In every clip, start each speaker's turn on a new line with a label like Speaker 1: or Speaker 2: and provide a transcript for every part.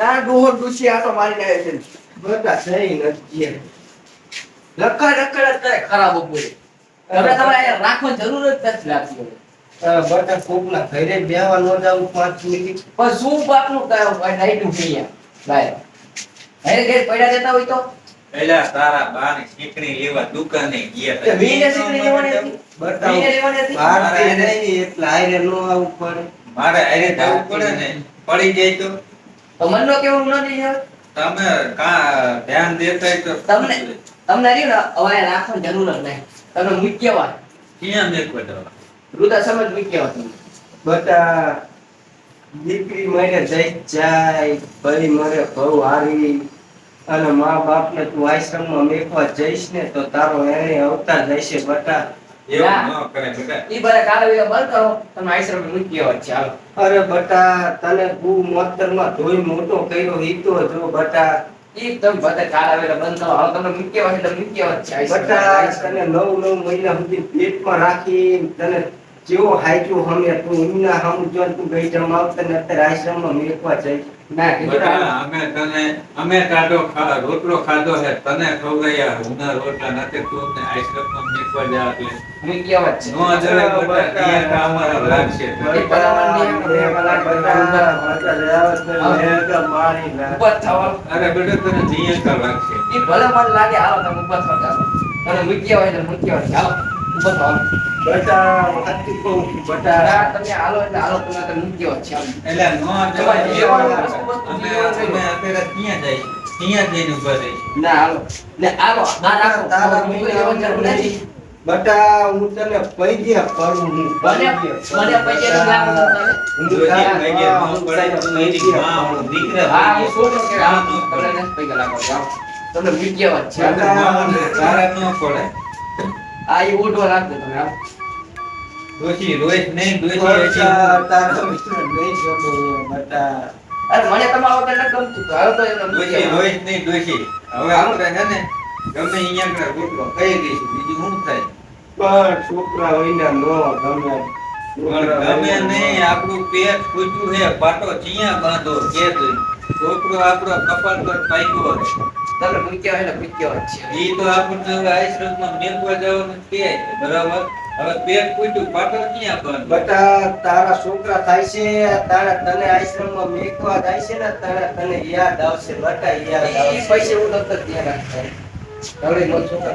Speaker 1: ના ડોહર ડૂસી આટો મારીને આવે છે. બધા સહી નથી એમ. રખડ રખડ જ ખરાબ બપોરે. તમે તમારે રાખવાની જરૂર જ નથી લાગતી
Speaker 2: બટા કોકના ઘરે બેહવા ન જાવું પાંચ મિનિટ.
Speaker 1: પણ શું બાપનું કયો ભાઈ નાઈટું કહીએ ઘરે ઘરે પડ્યા જતા હોય તો?
Speaker 3: પેલા તારા બાને શીખણી લેવા દુકાને ગયા
Speaker 1: વીને લેવાની હતી?
Speaker 2: બટા
Speaker 1: વીને લેવાની હતી?
Speaker 2: ભારતી નહીં એટલે હારે ન આવવું પડે.
Speaker 3: મારે હારે જવું પડે ને. પડી જાય તો?
Speaker 1: મનનો કેવું નથી છે
Speaker 3: તમે કા ધ્યાન દેતા તો
Speaker 1: તમને તમને રહ્યું ને અવાય રાખવાની જરૂર જ નહીં. તમે મુખ્ય વાત.
Speaker 3: ક્યાં મેકવા જવા?
Speaker 1: રુદા સમજ મુખ્ય વાત
Speaker 2: બટા દીકરી મરે જઈ જાય ભાઈ મરે ભવ હારી અને મા બાપને તું આશ્રમમાં મેકવા જઈશ ને તો તારો એને અવતાર જશે બટા. અરે બટા તને ગુ મોતરમાં ધોઈ મોટો કર્યો હીતો તો જો બટા.
Speaker 1: ઈ તમે બધા વિડિયો બંધ કરો. હાલો તમને મુખ્ય વાત એટલે મુખ્ય છે
Speaker 2: બટા તને નવ નવ મહિના સુધી પેટમાં રાખી તને જેવો હાઈક્યો હમે તું ઇમના હમ જો તું ગઈ જમ આવતા ને અત્યારે આશ્રમમાં મેકવા જઈ.
Speaker 1: ના કીધું
Speaker 3: અમે તને અમે કાઢો રોટલો ખાધો હે તને ખવડાયા ઉના રોટલા નથી તું ને આઈસ્ક્રીમમાં મેકવા જા એટલે.
Speaker 1: મુખ્ય વાત છે.
Speaker 3: નો જરે બેટા ત્યાં કા મારી ના ઉપર થાવ. અરે બેટા તને જીયા કા લાગશે
Speaker 1: ઈ ભલે મને લાગે આવો તમે ઉપર થાવ હોય ને મુખ્ય હોય એટલે તમે હાલો એટલે હાલો તમે તો છે
Speaker 3: એટલે નો જવાય અમે અમે ક્યાં જાય ત્યાં જઈને ઊભા રહી
Speaker 1: ના હાલો ને હાલો આ રાખો
Speaker 2: તારા
Speaker 1: મુખ્ય જવાની નથી
Speaker 2: બટા હું તને પૈદે કરું હું
Speaker 1: મને મને તમને
Speaker 2: હું તારા-
Speaker 1: હા હું છોકરો કે હાલો તમને નથી લાગો તમને મુખ્ય વાત છે હાલો. આ એ ઓઢો રાખજો તમે આમ
Speaker 3: દોશી રોઈશ નહીં
Speaker 2: દોશી તારા વિશે નહીં ગમે બટા
Speaker 1: અરે મને તમારા વગર ન ગમતું તો હાલો તો મુખ્ય
Speaker 3: ડોશી નહીં દોશી. હવે આપણે છે ને ગમે અહીંયા કરે રોટલો કહી દઈશું. બીજું શું થાય?
Speaker 2: પણ છોકરા વિના નો ગમે.
Speaker 3: પણ ગમે નહીં આપણું પેટ ફૂટ્યું હે પાટો ચિયા બાંધો કે છોકરો આપણો કપાળ પર પાક્યો હે
Speaker 1: મુખ્ય હોય એટલે મુખ્ય જ છે.
Speaker 3: ઈ તો આપણને આશ્રમમાં મેકવા જવાનું કે બરાબર? હવે પેટ ફૂટ્યું પાટો ક્યાં બાંધો
Speaker 2: બટા તારા છોકરા થાય છે તારા તને આશ્રમમાં મેકવા જાય છે ને તારા તને યાદ આવશે બટા યાદ આવશે.
Speaker 1: પૈસે હું નતો ધ્યાન રાખતો. હવે છોકરા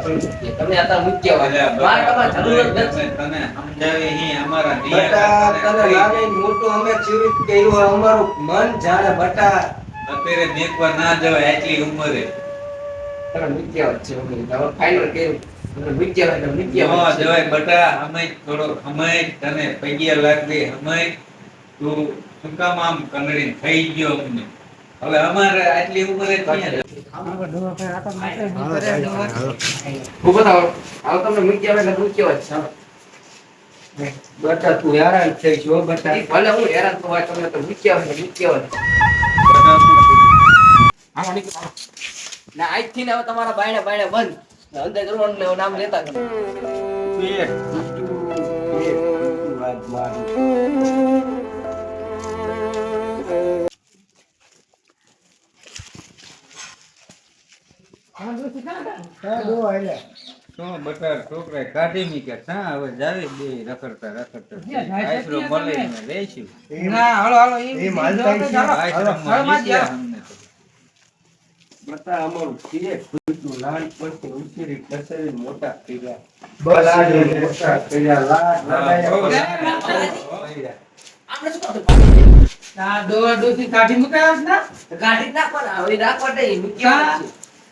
Speaker 1: તમે આ મૂક્યા વાત મારે તમારે જરૂર જ નથી.
Speaker 3: તને સમજાવી અમારા
Speaker 2: બટા તને લાગે મોટું અમે જીવિત કર્યું અમારું મન જાણે બટા
Speaker 3: અત્યારે મેકવા ના જવાય એટલી ઉંમરે.
Speaker 1: તમે મુખ્ય વાત છે હવે ફાઇનલ કર્યું તમને મુખ્ય વાત એટલે
Speaker 3: ન જવાય બટા અમે થોડો તને પૈયા લાગી તું શું કામ આમ થઈ ગયો અમને. હવે અમારે આટલી ઉંમરે.
Speaker 2: બટા તું હેરાન થઈ છો બટા.
Speaker 1: ભલે હું હેરાન થવા તમને તો.
Speaker 3: બટા શું
Speaker 1: હાલો નીકળો. ના આજથી ને હવે તમારા બાયણે બાયણે બંધ. અંદર કરવાનું ને નામ લેતા કરો.
Speaker 2: પેટ તૂટ્યું, પેટ તૂટ્યું આજ મારું.
Speaker 3: શું બટા છોકરાએ કાઢી મીક્યા છા હવે જાવી બે રખડતા રખડતા આશરો મળે ને લઈશું
Speaker 2: એ માલતા છે.
Speaker 3: આશ્રમમાં નીકળ્યા અમને તો.
Speaker 2: બટા અમારું પેટ તૂટ્યું, નાનપણથી ઉછેરી ખસેડી મોટા કર્યા. બલાડી મોટા કર્યા, લાડ લડાયા.
Speaker 1: આપણે શું કરવું?
Speaker 4: કાઢી મુકાયા છે ને
Speaker 1: કાઢી જ નાખવાના. હવે નાખવા નહીં, મુખ્ય વાત છે.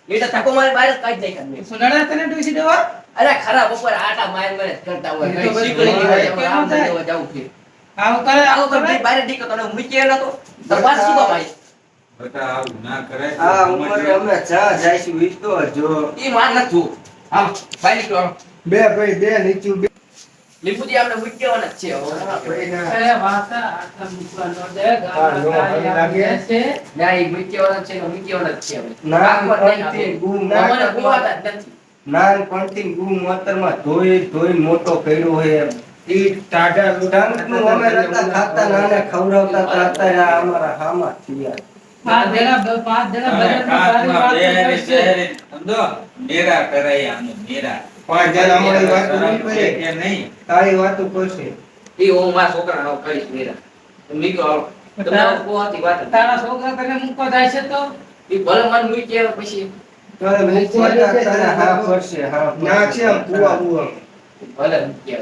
Speaker 1: એ તો ધક્કો મારી બહાર જ કાઢી નાખ્યા.
Speaker 4: સોનાડા તને ડોસી દેવા
Speaker 1: અરે ખરા ઉપર આટા મારી મારી કરતા હોય
Speaker 4: તો
Speaker 1: શીખડી હોય, આમ જાવું છે.
Speaker 4: આવું કરે
Speaker 1: આવું
Speaker 4: કરે
Speaker 1: ભાઈ બહાર નીકળો તો હું મૂકી આવ્યો નતો. તો પાછું શું આવી?
Speaker 3: બટા આવું ના કરાય
Speaker 2: આ ઉંમરે અમે ચા જાઈશું ઈ તો જો.
Speaker 1: ઈ માર નથી જોવું. હાલો, બહાર નીકળો,
Speaker 2: બે ભાઈ બે નીચું બે
Speaker 1: લીંબુજી આપણે મૂકી જ છે
Speaker 4: અરે વાતા આટલા મૂકવાનો દે
Speaker 2: હા, લાગે.
Speaker 4: છે
Speaker 1: ના, ઈ મૂકી છે ને મૂકી જ છે
Speaker 2: ના,
Speaker 1: રાખવા
Speaker 2: પણ તે
Speaker 1: આપણે.
Speaker 2: ગુમ ના.
Speaker 1: નથી.
Speaker 2: નાનપણથી મોતરમાં ધોઈ ધોઈ મોટો કર્યો હે ઈ ટાઢા ડંકનું અમે નતા ખાતા નાને ખવડાવતા તા અમારા હામાં થયા તારી
Speaker 4: છોકરા તને મૂકવા જાય છે તો?
Speaker 1: એ ભલે મને મૂકી પછી
Speaker 2: તારે મૂકવા જા, તારે હા પડશે હા ના છે આમ કુવા બુવા
Speaker 1: ભલે મૂકી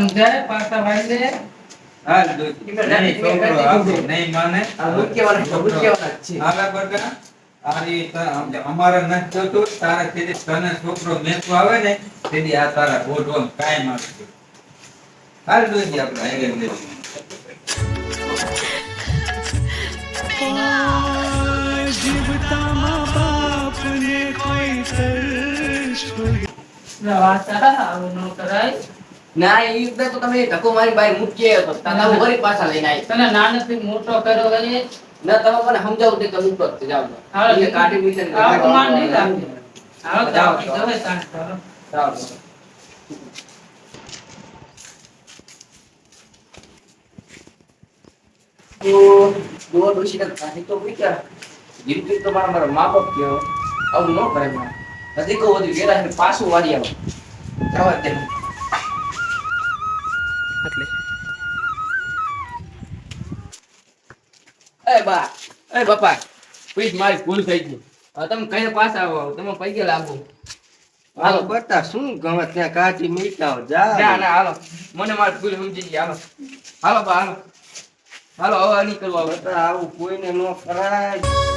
Speaker 4: સમજાય પાછા વાળી
Speaker 3: અમારે નથી થતું. તારે તેથી તને છોકરો મેકવો આવે ને તેથી આ તારા ગોઠવણ કાયમ આવશે હાલ દોસ્તી આપણે હારે લઈએ.
Speaker 4: લે વાંચા, આવું ન કરાય.
Speaker 1: ના ઈ તો તમે ધક્કો મારી બહાર મૂકી તો તાતા હું પાછા લઈને આવી
Speaker 4: તને નાનેથી મોટો કર્યો હોય
Speaker 1: ના તમે મને સમજાવું તે તમે ઉપર
Speaker 4: નહીં લાગે હાલો તો તાણ
Speaker 1: કાઢી મારા મારા મા બાપ કહેવો આવું ન કરે મારે. હજી કહું બધું વેલા પાછું વાળી આવો. જવા દે. એટલે. એ બા એ બાપા પ્લીઝ મારી ભૂલ થઈ ગઈ. હવે તમે કઈ પાછા આવો તમે પૈકે લાગો
Speaker 2: હાલો બતા શું ગમે ત્યાં કાચી મીઠા જા
Speaker 1: ના ના હાલો. મને મારી ભૂલ સમજી ગઈ હાલો. હાલો બા હાલો. હાલો હવે નહીં કરવું
Speaker 2: બતા આવું કોઈને ન કરાય.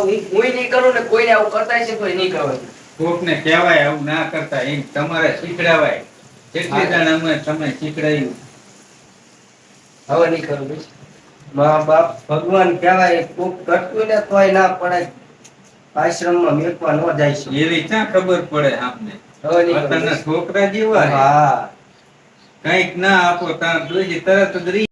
Speaker 1: હું હું નહીં કરું ને કોઈને આવું કરતા છે કોઈ નહીં કરવા
Speaker 3: કોકને કહેવાય આવું ના કરતા એમ તમારે શીખડાવાય. કેટલી જણ અમે તમે શીખડાયું.
Speaker 1: હવે નહીં કરું બસ.
Speaker 2: મા બાપ ભગવાન કહેવાય કોક કરતું ને તોય ના પડે. આશ્રમમાં મેકવા ન જાય છે.
Speaker 3: એવી ક્યાં ખબર પડે આપને?
Speaker 1: હવે નહીં.
Speaker 3: છોકરા જેવા.
Speaker 2: હા.
Speaker 3: કંઈક ના આપો તાર જોઈએ તરત જ